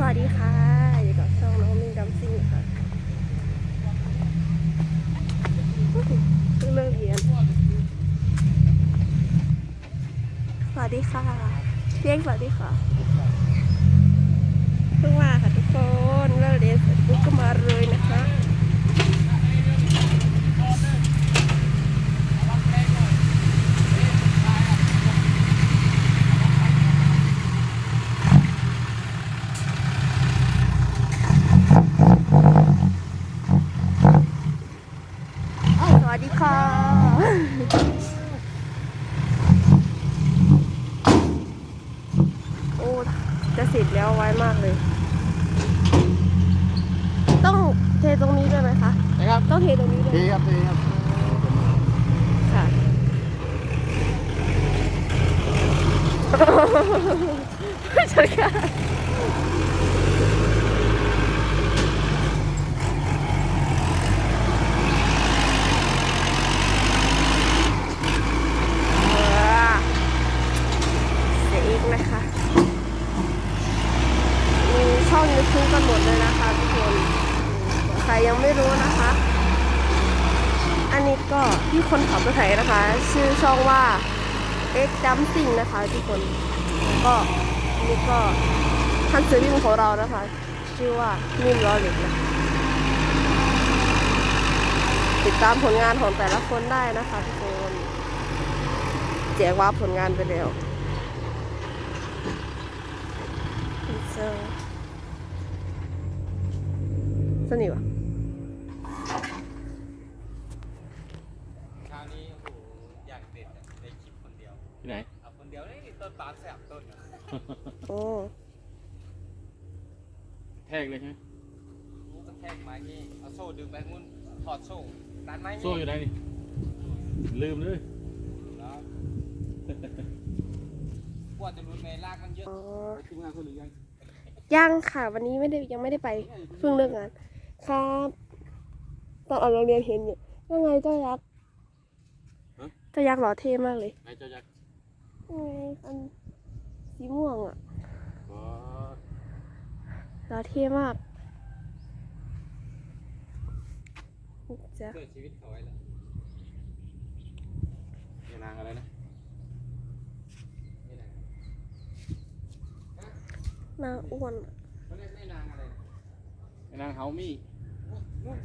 สวัสดีค่ะอยู่กับช่องน้องมิงดัมซิ่งค่ะเพิ่งเลิกเรียน สวัสดีค่ะ เพียงสวัสดีค่ะเพิ่งมาค่ะทุกคนเลิกเรียนเสร็จปุ๊บก็มาเลยนะคะ สวัสดีค่ะ โอ้ จะเสร็จแล้วไวมากเลย ต้องเทตรงนี้ด้วยไหมคะ นะ ครับต้องเทตรงนี้ด้วยดีครับดีครับค่ะใช่ค่ะเสียอีกนะคะ มีช่องยูทูบกันหมดเลยนะคะทุกคนใครยังไม่รู้ นะคะ อันนี้ก็ที่คนขับรถไถนะคะ ชื่อช่องว่า X Dumping นะคะทุกคน ก็อันนี่ก็ท่านซื้อวิ่งของเรานะคะ ชื่อว่านิ่มล้อเหล็กนะติดตามผลงานของแต่ละคนได้นะคะทุกคนแจกว่าผลงานไปแล้วเซอร์สนิทวะ คราวนี้โอ้โหอย่างเด็ดอะในคลิปคนเดียว ที่ ไหนเอาคนเดียวนี่ต้นปาล์มแสบต้นอะโอ้แทกเลยใช่ไหมรู้ก็แทกไม้นี่เอาโซ่ดึงไปนู่นถอดโซ่ดันไม้นี่โซ่อยู่ไหนนี่ลืมเลยแล้วกว่าจะรู้ในรากมันเยอะอ๋อทีมงานคนหรือยัง ยังค่ะ วันนี้ไม่ได้ยังไม่ได้ไปเพิ่งเลิกงานครับ ตอนออกโรงเรียนเห็นอยู่ยังไงเจ้ายักษ์เจ้ายักษ์หล่อเท่มากเลยไอ้เจ้ายักษ์ ยังไงอันสีม่วงอะก็หล่อเท่มากจะช่วยชีวิตเขาไว้แล้วยานางอะไรนะนี่แหละหน้าอ้วนอะเขาเรียกไม่นางอะไรยานางเฮามี่นู่น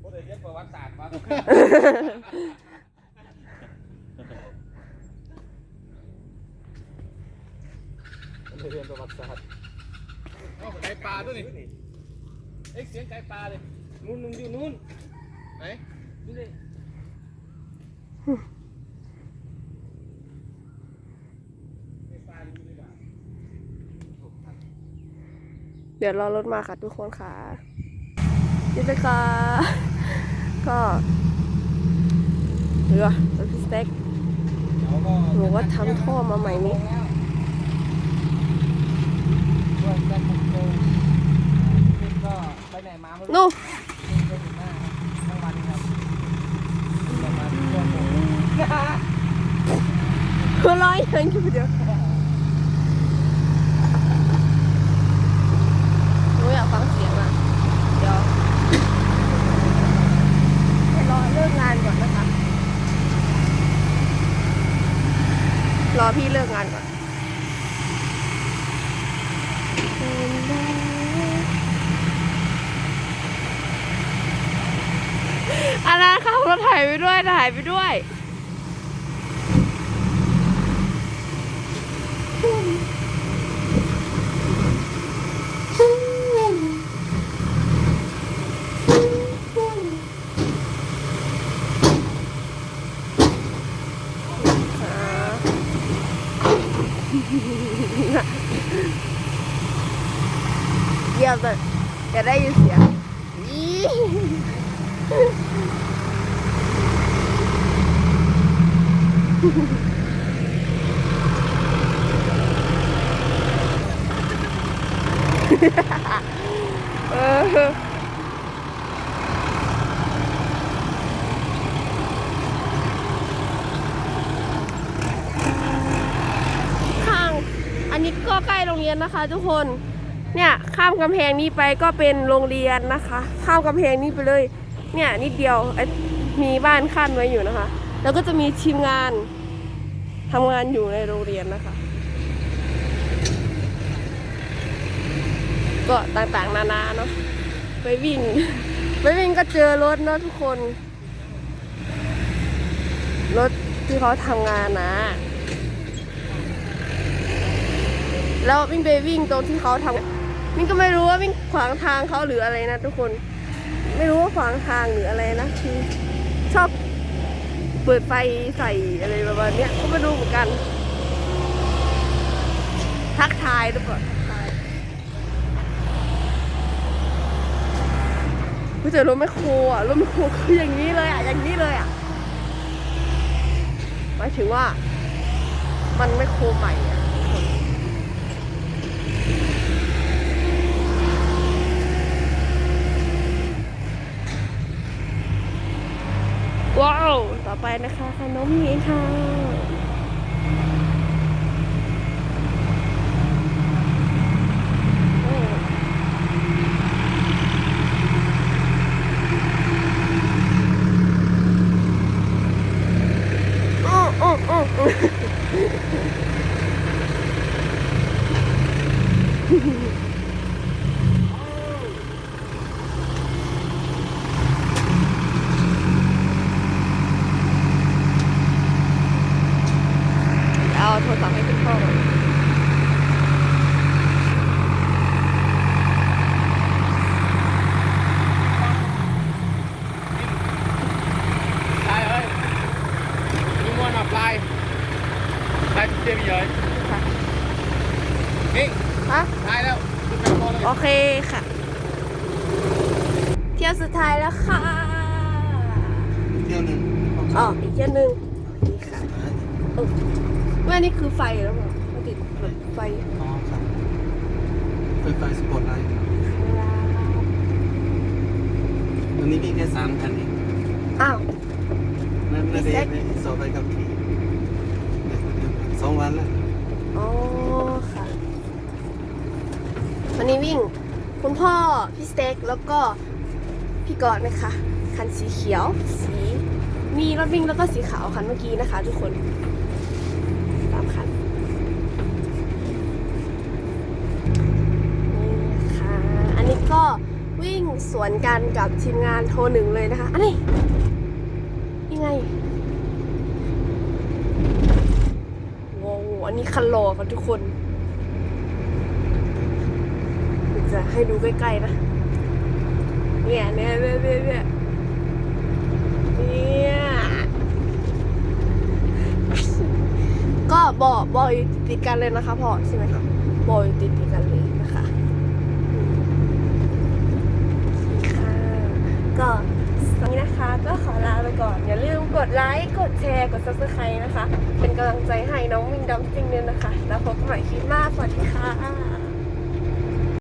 โอ้เดี๋ยวเรียนประวัติศาสตร์มา เรียนประวัติศาสตร์โอ้ไก่ปลาด้วยนี่เอ็กเสียงไก่ปลาเลยนู่นนู่นอยู่นู่นไหนนี่เลยเดี๋ยวรอรถมาค่ะทุกคนค่ะนี่เลยค่ะ ก็เรือรถสเต็กหนูว่าทำท่อมาใหม่นี้ ด้วยแจ็คโกนี่ก็ไปไหนมาไม่รู้ นู่น ไปถึงหน้าทั้งวันครับประมาณชั่วโมง หัวเร้อยยังอยู่เดียวหนูอยากฟังเสียงอะ เดี๋ยวให้รอเลิกงานก่อนนะคะ รอพี่เลิกงานก่อน อันนั้นขับรถถ่ายไปด้วยถ่ายไปด้วย ยี่ยมเลยจะได้ยินเสียงอีเออข้าง อันนี้ก็ใกล้โรงเรียนนะคะทุกคน เนี่ยข้ามกำแพงนี้ไปก็เป็นโรงเรียนนะคะ ข้ามกำแพงนี้ไปเลย เนี่ยนิดเดียวมีบ้านขั้นไว้อยู่นะคะ แล้วก็จะมีทีมงานทำงานอยู่ในโรงเรียนนะคะ ก็ต่างๆนานาเนาะไปวิ่งไปวิ่งก็เจอรถเนาะทุกคน รถที่เขาทำงานนะ แล้ววิ่งไปวิ่งตรงที่เขาทำ วิ่งก็ไม่รู้ว่าวิ่งขวางทางเขาหรืออะไรนะทุกคน ไม่รู้ว่าขวางทางหรืออะไรนะคือชอบเปิดไฟใส่อะไรประมาณนี้ก็ไม่รู้เหมือนกัน ทักทายหรือเปล่ากทายเฮ้ยแต่รถไม่โครอะรถไม่โครคืออย่างนี้เลยอะอย่างนี้เลยอะหมายถึงว่า มันไม่โครใหม่อะ ว้าว ต่อไปนะคะขนมนี้ค่ะโอ้โอ้โอ้โอ้เอาโทรศัพท์ให้คุณพ่อก่อนตายเอ้ยมีมวนออกลายลายเต็มเยอะค่ะนี่ฮะตายแล้วขึ้นไปพอแล้วโอเคค่ะ เที่ยวสุดท้ายแล้วค่ะ เที่ยวหนึ่งอ๋ออีกเที่ยวหนึ่งนี่ค่ะเออ แม่นี่คือไฟแล้วเหรอมันติดแบบไฟอ๋อครับไฟไฟสปอร์ตไลท์วันนี้มีแค่สามคันเองอ้าว นั่นนั่นเองไม่สอบไปกับขี่สองวันแล้วอ๋อค่ะ วันนี้วิ่ง คุณพ่อพี่สเต็กแล้วก็พี่กอดนะคะ คันสีเขียว สี มีรถวิ่งแล้วก็สีขาวคันเมื่อกี้นะคะ ทุกคนสามคัน นี่ค่ะ อันนี้ก็วิ่ง สวนกันกับทีมงานโทรหนึ่งเลยนะคะ อันนี้ยังไงว้าวอันนี้คันโลค่ะทุกคน จะให้ดูใกล้ๆนะ เนี่ยเนี่ยเนี่ยเนี่ยเนี่ยก็บ่อบ่ออยู่ติดกันเลยนะคะพ่อใช่ไหมคะบ่ออยู่ติดกันเลยนะคะอืมค่ะ ก็สำหรับนี้นะคะ ก็ขอลาไปก่อน อย่าลืมกดไลค์ กดแชร์ กด subscribe นะคะ เป็นกำลังใจให้น้องมิงดำซิงเนยนะคะ แล้วพบกันใหม่คลิปหน้าสวัสดีค่ะ